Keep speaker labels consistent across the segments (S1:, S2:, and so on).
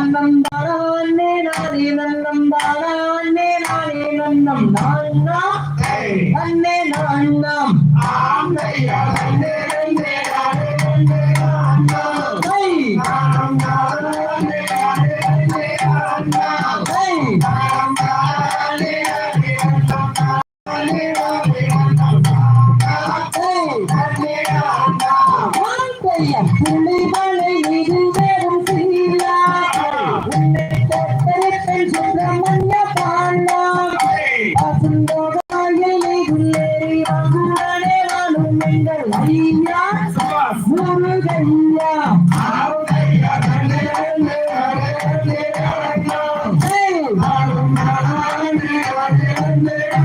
S1: நன்னம் தானே நானே நன்னம் தானே நானே நன்னம் நான்னா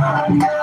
S1: Thank you.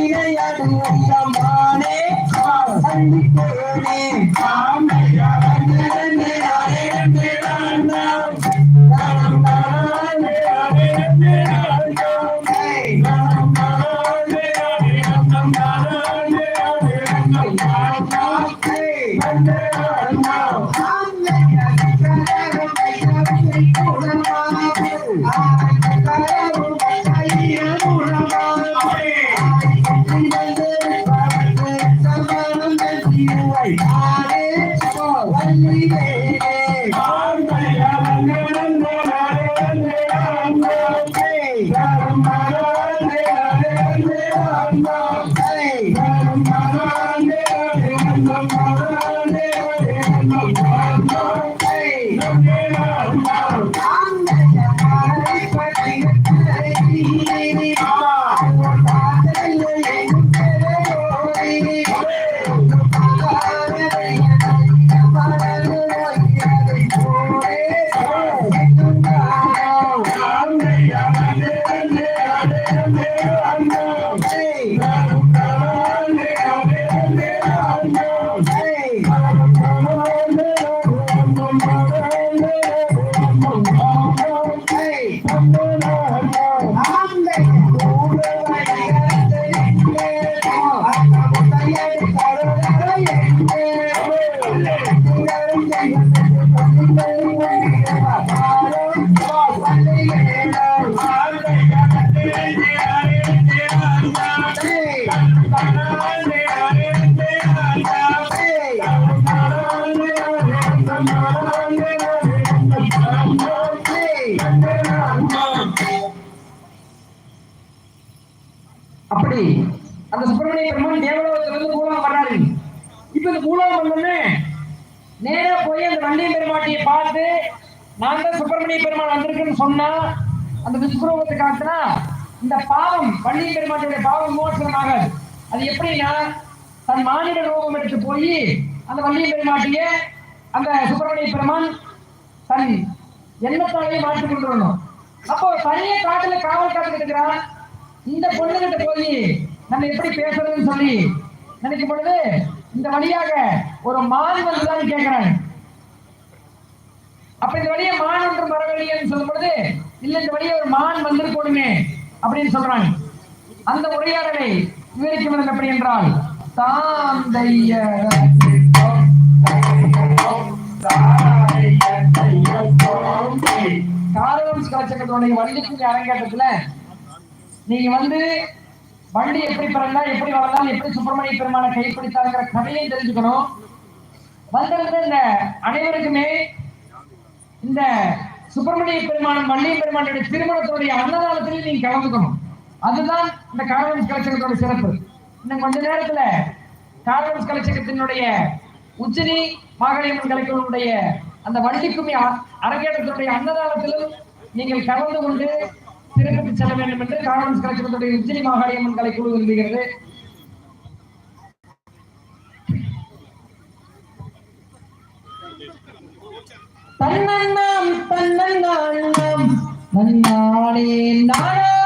S1: அந்த விஸ்வரூபத்தை காட்டினா இந்த பாவம் பள்ளி பெருமாட்டியுடைய பாவம் மோசமாக. அது எப்படின்னா தன் மானிட ரூபம் எடுத்து போய் அந்த வள்ளிய பெருமாட்டிய அந்த சுப்பிரமணிய பெருமான் தன் எண்ணத்தாலேயே மாற்றி கொண்டு வரணும் அப்போ தனியே காட்டுல காவல் காத்துக்கிட்டு இருக்கிறான் இந்த பொண்ணுகிட்ட போய் நம்ம எப்படி பேசுறதுன்னு சொல்லி. நினைக்கும் பொழுது இந்த வழியாக ஒரு மான் வந்துதான் கேட்கிறான் அப்ப இந்த வழியை மான் என்று வரவில்லைன்னு சொல்லும் பொழுது இல்ல இந்த வழியே ஒரு மான் வந்திருக்கணுமே அப்படின்னு சொல்றாங்க. அந்த உரையாடலை விவரிக்கும் விதம் எப்படி என்றால் தாந்தைய காரவம்ஸ் கலச்சக்கத்தோடைய வள்ளிக்குடி அரங்கேற்றத்துல நீங்க வந்து வண்டி எப்படி பிறந்தா எப்படி வளர்ந்தால் எப்படி சுப்பிரமணிய பெருமான கைப்பிடித்தாங்கிற கதையை தெரிஞ்சுக்கணும். வந்திருந்த இந்த அனைவருக்குமே இந்த சுப்பிரமணிய பெருமானும் வள்ளிய பெருமானுடைய திருமணத்துடைய அன்னதானத்திலையும் நீங்க கலந்துக்கணும். அதுதான் இந்த காரணம் கலச்சகத்தோட சிறப்பு.
S2: இன்னும் கொஞ்ச நேரத்துல கார்பன்ஸ் கலைச்சகத்தினுடைய உச்சினி மாகாளியம்மன் கலைக்குழுவுடைய அந்த வள்ளிக்குமி அ- அரங்கேற்றத்தினுடைய அன்னதானத்திலும் நீங்கள் கலந்து கொண்டு சிறப்பித்து செல்ல வேண்டும் என்று கார்பன்ஸ் கலைச்சகத்தினுடைய உச்சினி மாகாளியம்மன் கலைக்குழு விரும்புகிறது. தன்னண்ணாம் தன்னண்ணாம் நன்னாடே நாடா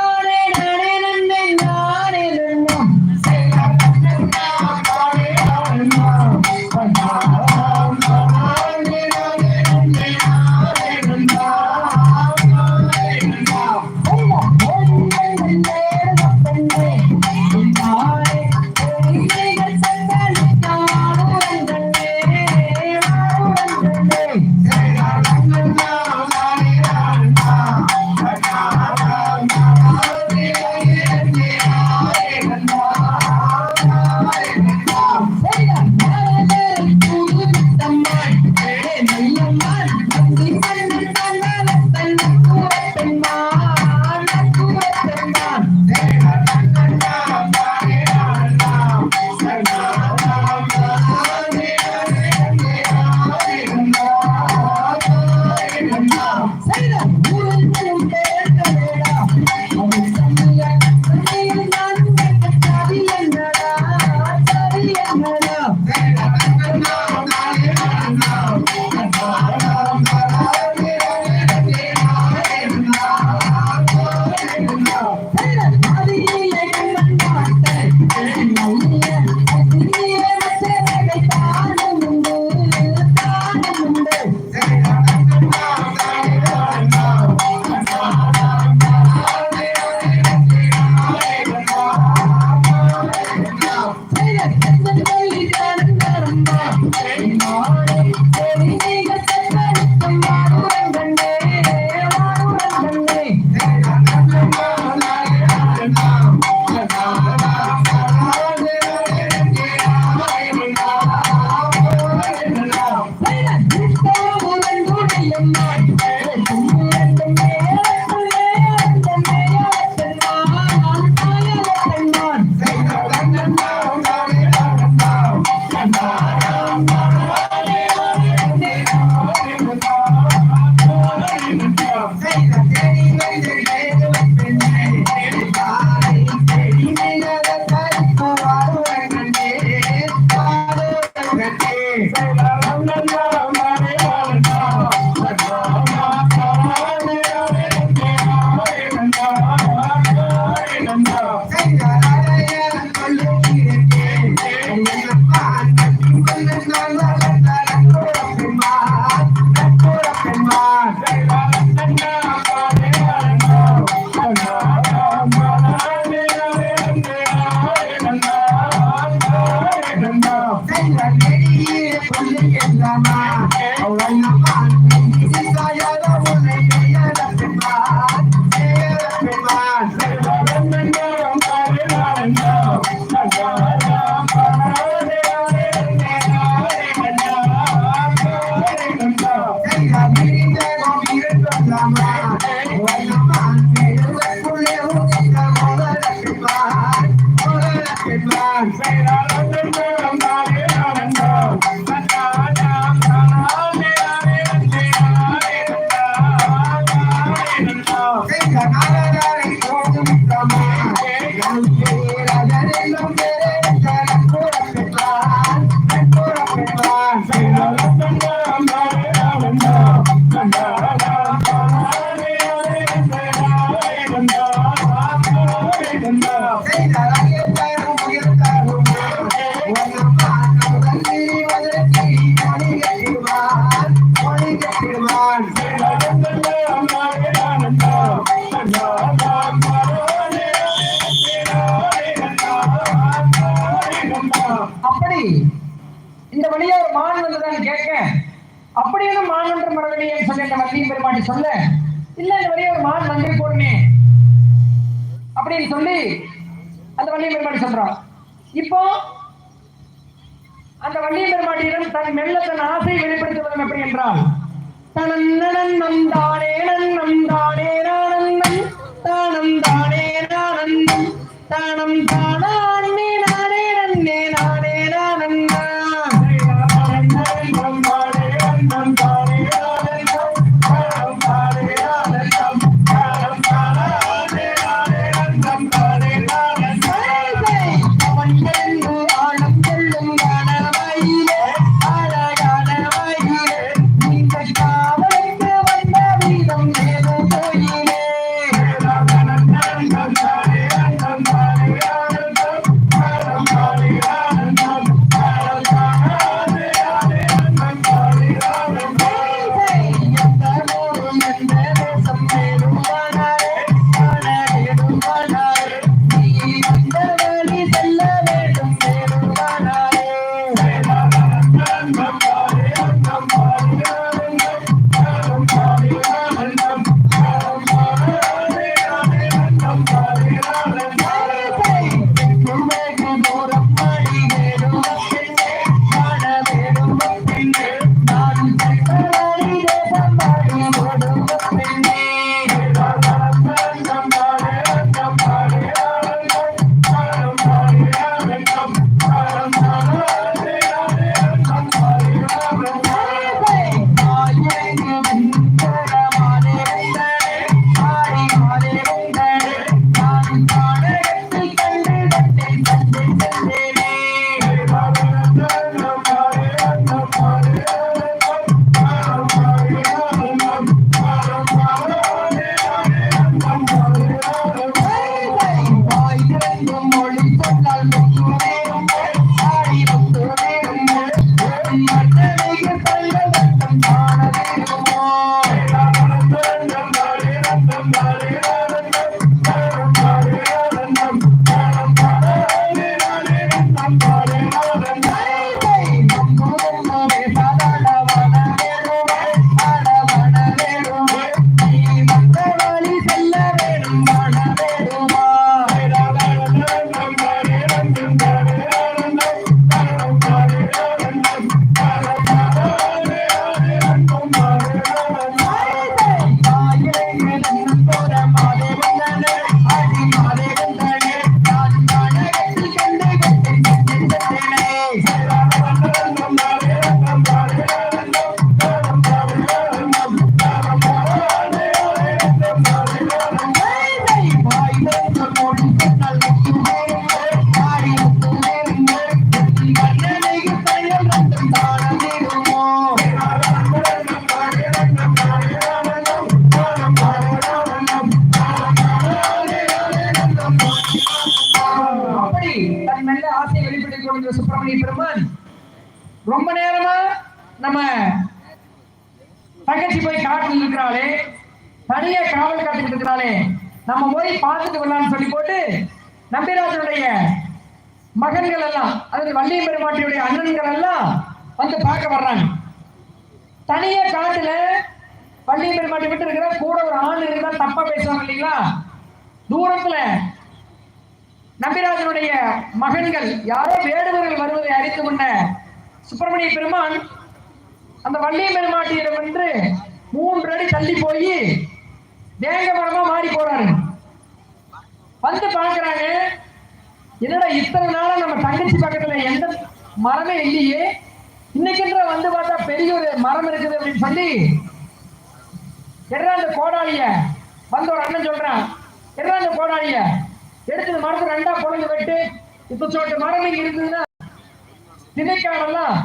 S2: வெளிப்படுத்துவதும் எப்படி தானே நன்னம் தானே நானன்னம் தானம் தானே தானம் தானே
S1: தனியா காவல் காத்துக்கிட்டு இருக்கிறாளே. நம்ம போய் பார்த்துட்டு வரலாம்னு சொல்லி போட்டு நம்பிராஜனுடைய மகன்கள் எல்லாம் அதாவது வள்ளிய பெருமாட்டியுடைய அண்ணன்கள் எல்லாம் வந்து பார்க்க வர்றாங்க. தனியா காட்டுல வள்ளிய பெருமாட்டி விட்டு இருக்கிற கூட ஒரு ஆண் இருந்தா தப்பா பேசுவாங்க இல்லைங்களா? தூரத்துல நம்பிராஜனுடைய மகன்கள் யாரோ வேடுவர்கள் வருவதை அறிந்து கொண்ட சுப்பிரமணிய பெருமான் அந்த வள்ளிய பெருமாட்டியிடம் என்று மூன்று அடி தள்ளி போய் தேங்க மரமா மாறி போறாரு. வந்து பாக்குறாங்க என்னடா இத்தனை நாளா நம்ம தங்கச்சி பக்கத்துல எந்த மரமே இல்லையே? இன்னைக்குன்ற வந்து பார்த்தா பெரிய ஒரு மரம் இருக்குது அப்படின்னு சொல்லி என்ன அந்த கோடாளிய. வந்து ஒரு அண்ணன் சொல்றான். என்ன அந்த கோடாளிய. எடுத்து மரத்தை ரெண்டா பொழுது வெட்டு. இப்ப சொல்லிட்டு மரம் இங்க இருந்ததுன்னா திணைக்காடெல்லாம்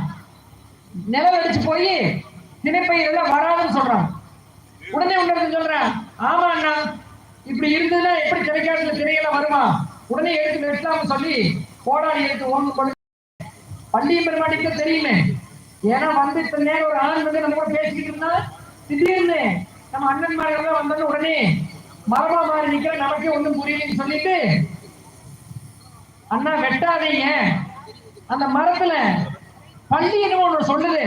S1: நிலம் அடிச்சு போய் திணைப்பயிர் எல்லாம் வராதுன்னு சொல்றான். உடனே ஒன்று சொல்றான் ஆமா அண்ணா இப்படி இருந்ததுன்னா எப்படி திணைக்காடுல திரையெல்லாம் வருமா? உடனே எடுத்து வெட்டலாம்னு சொல்லி கோடாலி எடுத்து ஒன்று கொண்டு பள்ளியும் பெருமாட்டிக்கு தெரியுமே. ஏன்னா வந்து இத்தனை நேரம் ஒரு ஆண் வந்து நம்ம கூட பேசிக்கிட்டு இருந்தா திடீர்னு நம்ம அண்ணன்மார்கள் வந்தோன்னு உடனே மரமா மாறி நிக்கிற நமக்கே ஒன்றும் புரியலன்னு சொல்லிட்டு அண்ணா வெட்டாதீங்க. அந்த மரத்துல பள்ளி என்ன ஒன்று சொல்லுது.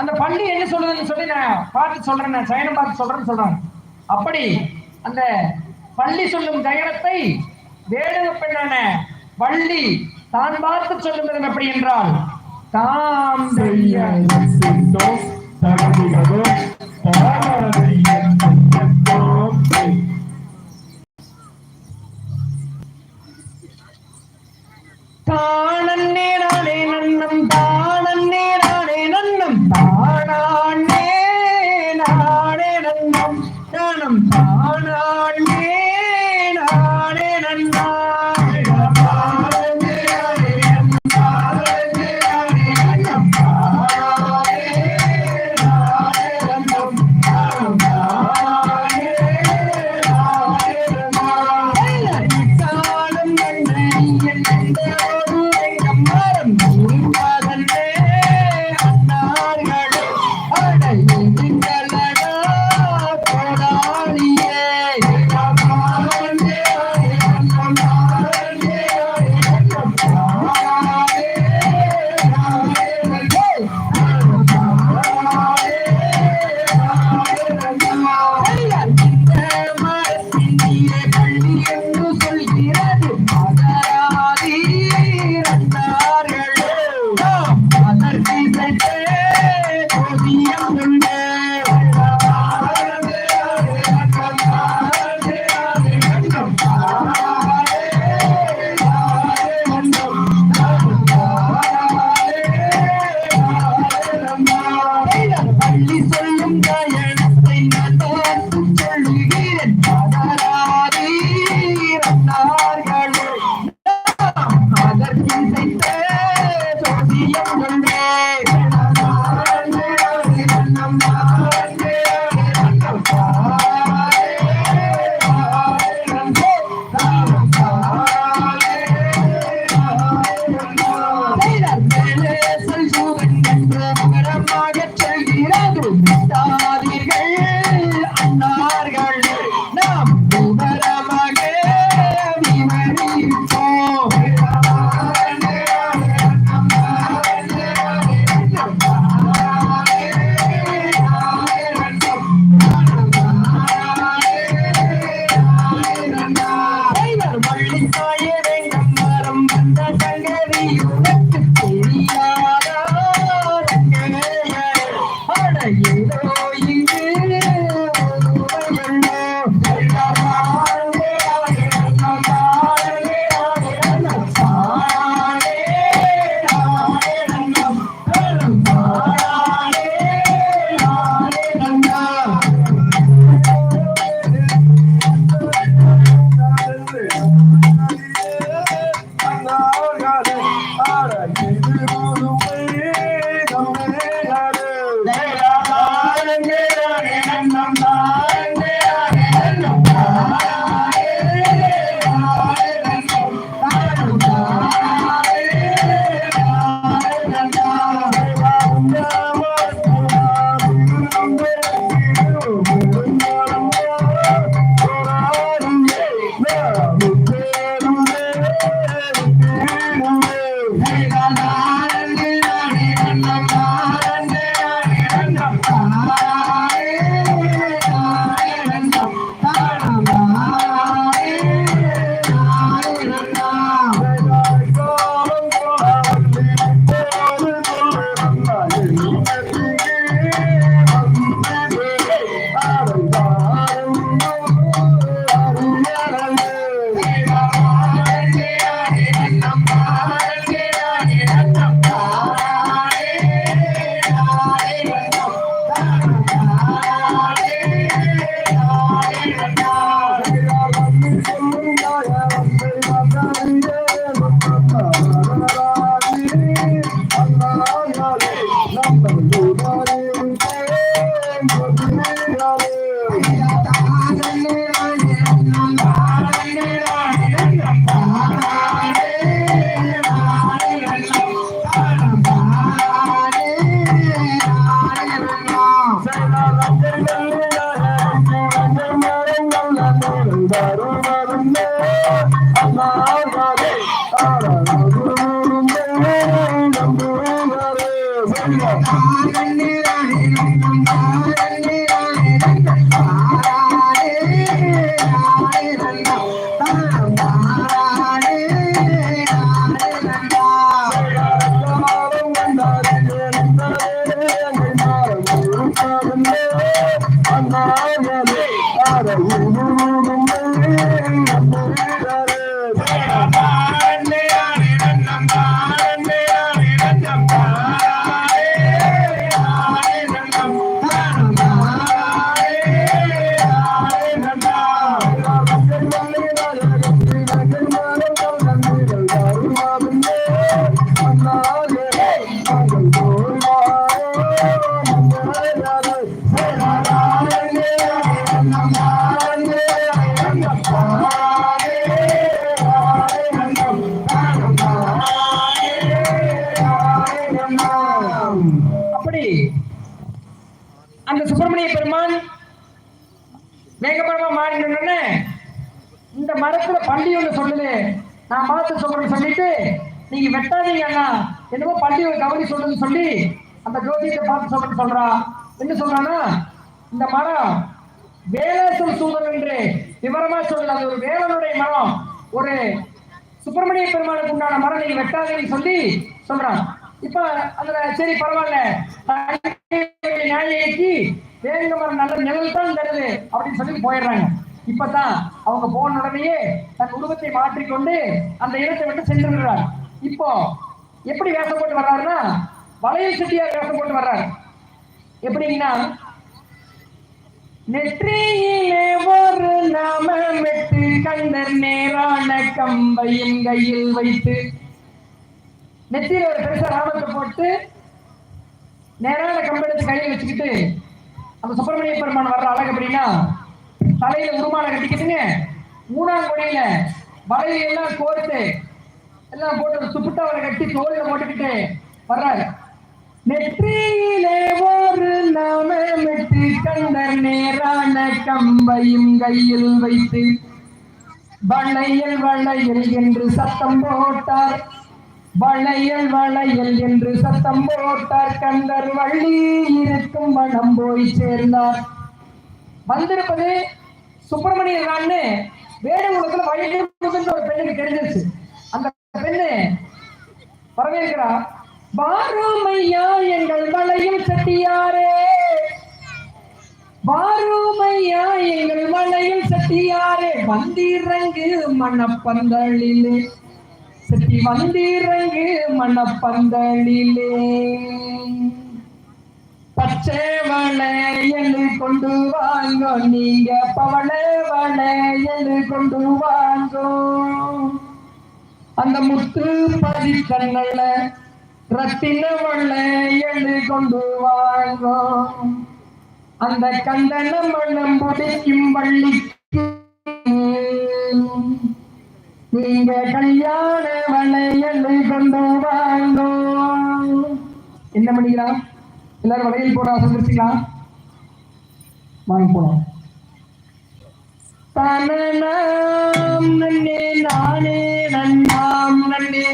S1: அந்த பள்ளி என்ன சொல்லுதுன்னு சொல்லி நான் பார்த்து சொல்றேன் நான் சயனம் பார்த்து சொல்றேன்னு சொல்றேன். அப்படி அந்த பள்ளி சொல்லும் சயனத்தை வேடுவ பெண்ணான வள்ளி தான் பார்த்து சொல்லும் எப்படி என்றால் தாம் செய்ய அப்படி அந்த சுப்பிரமணிய பெருமான் மேகமரமா மாறின இந்த மரத்துல பள்ளி ஒன்று சொல்லுது நான் பார்த்து சொல்றேன் சொல்லிட்டு நீங்க வெட்டாதீங்க அண்ணா. என்னமோ பள்ளி ஒரு கவனி சொல்லுன்னு சொல்லி அந்த ஜோதியத்தை பார்த்து சொல்றேன்னு சொல்றா. என்ன சொல்றான்னா இந்த மரம் வேலேசல் சூழல் என்று விவரமா சொல்லல அது ஒரு வேலனுடைய மரம். ஒரு சுப்பிரமணிய பெருமானுக்கு உண்டான மரம் நீங்க வெட்டாதீங்கன்னு சொல்லி சொல்றான். இப்ப அதுல சரி பரவாயில்ல. நியாயக்கு வேங்க நல்ல நிழல் தான் தருது அப்படின்னு சொல்லி போயிடுறாங்க. இப்பதான் அவங்க போன உடனேயே தன் உருவத்தை மாற்றிக்கொண்டு அந்த இடத்தை விட்டு சென்று இப்போ எப்படி வேஷம் போட்டு வர்றாருன்னா வளையல் செட்டியார் வேஷம் போட்டு வர்றாரு. எப்படிங்கன்னா நெற்றியிலே ஒரு நாமமிட்டு கண்டர் நேரான கம்பையும் கையில் வைத்து நெத்தியில ஒரு பெருசா ராமத்தை போட்டு நேரான கம்பெடுத்து கையில் வச்சுக்கிட்டு அந்த சுப்பிரமணிய பெருமான் வர்ற அழகு அப்படின்னா தலையில உருமாலை கட்டிக்கிட்டுங்க மூணாம் கொடியில வலையில எல்லாம் கோர்த்து எல்லாம் போட்டு துப்புட்டாவலை கட்டி தோல்ல போட்டுக்கிட்டு வர்றாரு. நெற்றியிலே ஒரு நாமமிட்டு கண்டர் நேரான கம்பையும் கையில் வைத்து வளையல் வளையல் என்று சத்தம் போட்டார். வளையல் வளையல் என்று சத்தம் போட்டார் கண்டர் வள்ளி இருக்கும் வனம் போய் சேர்ந்தார். வந்திருப்பது சுப்பிரமணியன் வேடங்குளத்துல வயது ஒரு பெண்ணுக்கு தெரிஞ்சிருச்சு. அந்த பெண்ணு வரவேற்கிறா. பாரோமையா எங்கள் வளையும் செட்டியாரே. பாரோமையா எங்கள் வளையும் செட்டியாரே. வந்திறங்கு மணப்பந்தளிலே செட்டி வந்திறங்கு மணப்பந்தளிலே பச்சை கொண்டு வாங்கோ நீங்க பவள கொண்டு வாங்கோ. அந்த முத்து பதிக்கண்ணல ரத்தின வளையல் கொண்டு வாங்கோ. அந்த கந்தன மனம் முடிக்கும் வள்ளிக்கு. நீங்க கல்யாண வளையல் கொண்டு வாங்கோ. என்ன பண்ணிக்கலாம் எல்லாரும் வளையல் போட ஆசைப்படுச்சிங்களா வாங்க போலாம். தனநாம் நன்னே நானே நன்னாம் நன்னே.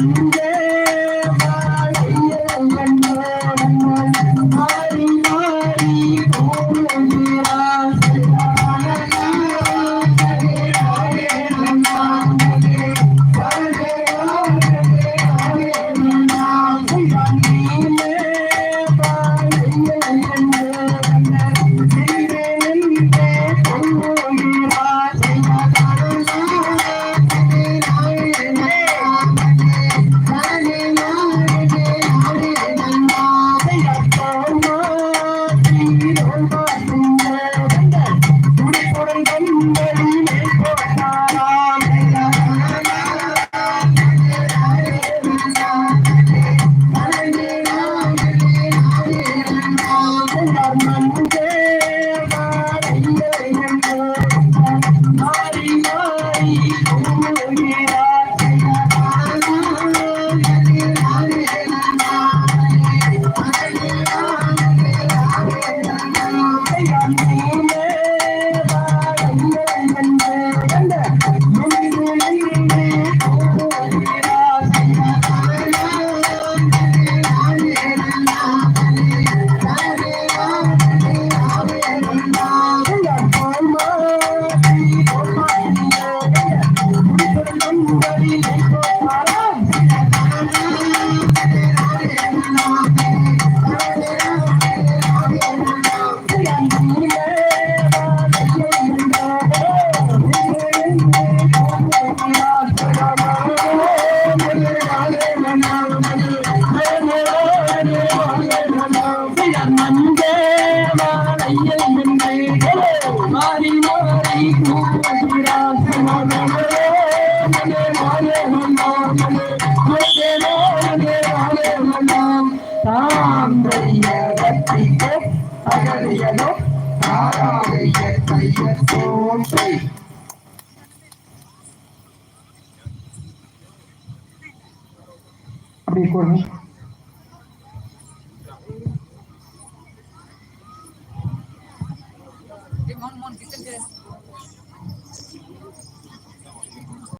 S1: Thank you.